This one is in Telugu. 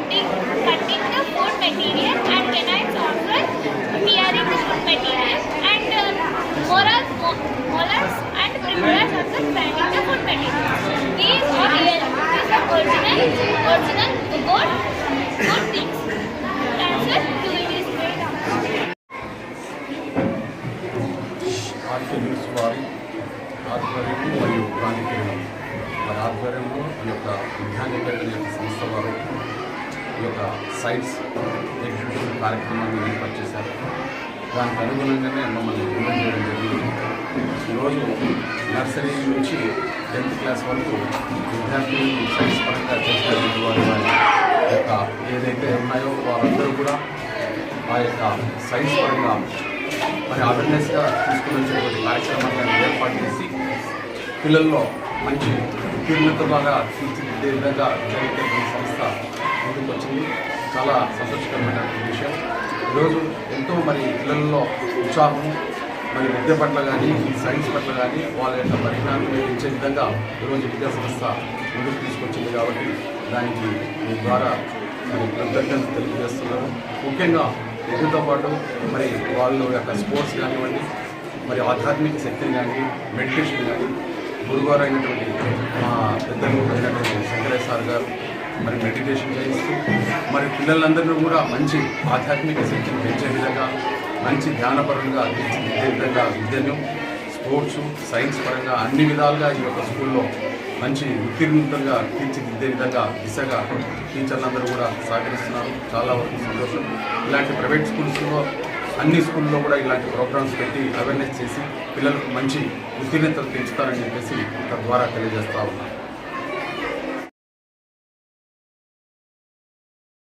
cutting cutting the food material and canines are for tearing the food material and uh, molars mo- molars and premolars are for grinding the food material. These are real. These are original original goat goat teeth. Answer to it is made up. RK news వారి ఆధ్వర్యం మరియు ప్రాంతీయం వారి ఆధ్వర్యంలో ఈ యొక్క విజ్ఞానికేతన యొక్క సంస్థ వారు ఈ యొక్క సైన్స్ ఎగ్జిబిషన్ కార్యక్రమాన్ని ఏర్పాటు చేశారు. దానికి అనుగుణంగానే మమ్మల్ని డిమాండ్ చేయడం జరిగింది. ఈరోజు నర్సరీ నుంచి టెన్త్ క్లాస్ వరకు విద్యార్థులు సైన్స్ పరంగా చేసినటువంటి వారి యొక్క ఏదైతే ఉన్నాయో వారందరూ కూడా ఆ యొక్క సైన్స్ పరంగా మరి అవేర్నెస్గా తీసుకునేటువంటి వచ్చేటువంటి కార్యక్రమాలను ఏర్పాటు చేసి పిల్లల్లో మంచి ఉత్తీర్ణత బాగా తీర్చిదిద్దే విధంగా జరిగేటువంటి సంస్థ ముందుకు వచ్చింది. చాలా సంతోషకరమైనటువంటి విషయం. ఈరోజు ఎంతో మరి పిల్లల్లో ఉత్సాహము మరి విద్య పట్ల కానీ సైన్స్ పట్ల కానీ వాళ్ళ యొక్క పరిజ్ఞానం ఇచ్చే విధంగా ఈరోజు విద్యా సంస్థ ముందుకు తీసుకొచ్చింది కాబట్టి దానికి మీ ద్వారా మరి కృతజ్ఞత తెలియజేస్తున్నాను. ముఖ్యంగా విద్యతో పాటు మరి వాళ్ళ యొక్క స్పోర్ట్స్ కానివ్వండి మరి ఆధ్యాత్మిక శక్తిని కానీ మెడిటేషన్ కానీ గురుగారు అయినటువంటి మా పెద్దలు అయినటువంటి శంకరేశ్వర్ సార్ గారు మరి మెడిటేషన్ చేయిస్తూ మరి పిల్లలందరినీ కూడా మంచి ఆధ్యాత్మిక శక్తిని పెంచే విధంగా మంచి ధ్యానపరంగా తీర్చిదిద్దే విధంగా విద్యను స్పోర్ట్స్ సైన్స్ పరంగా అన్ని విధాలుగా ఈ యొక్క స్కూల్లో మంచి ఉత్తీర్ణతగా తీర్చిదిద్దే విధంగా దిశగా టీచర్లందరూ కూడా సహకరిస్తున్నారు. చాలా వరకు సంతోషం. ఇలాంటి ప్రైవేట్ స్కూల్స్లో అన్ని స్కూల్లో కూడా ఇలాంటి ప్రోగ్రామ్స్ పెట్టి అవేర్నెస్ చేసి పిల్లలకు మంచి ఉత్తీర్ణతలు పెంచుతారని చెప్పేసి తద్వారా తెలియజేస్తా ఉన్నాను.